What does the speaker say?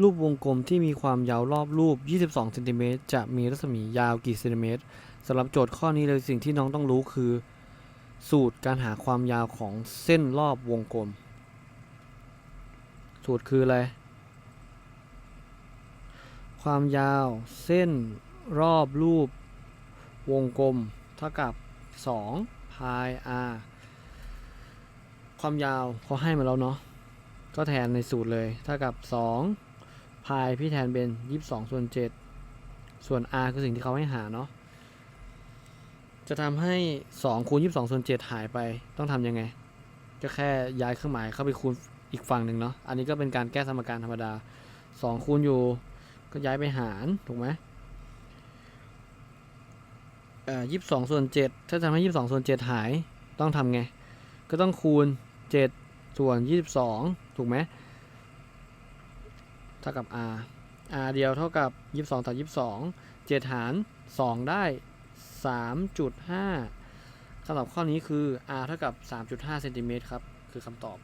รูปวงกลมที่มีความยาวรอบรูป 22เซนติเมตรจะมีรัศมียาวกี่เซนติเมตรสำหรับโจทย์ข้อนี้เลยสิ่งที่น้องต้องรู้คือ สูตรการหาความยาวของเส้นรอบวงกลม สูตรคืออะไร ความยาวเส้นรอบรูปวงกลม เท่ากับ2พาย r ความยาวเขาให้มาแล้วเนาะก็แทนในสูตรเลยเท่ากับ 2 พายพี่แทนเป็น22ส่วน7ส่วน r คือสิ่งที่เขาให้หาเนาะจะทำให้2คูณ22ส่วน7หายไปต้องทำยังไง ก็แค่ย้ายเครื่องหมายเข้าไปคูณอีกฝั่งหนึ่งเนาะอันนี้ก็เป็นการแก้สมการธรรมดา2คูณอยู่ก็ย้ายไปหารถูกไหมเอ่อ22ส่วน7ถ้าทำให้22ส่วน7หายต้องทำไง ก็ต้องคูณ7ส่วน22ถูกไหม ท่ากับ r r เดียวเท่ากับ 22ต่อ22 7 หาร 2 ได้ 3.5คำตอบข้อนี้คือ r เท่ากับ 3.5เซนติเมตรครับ คือคำตอบ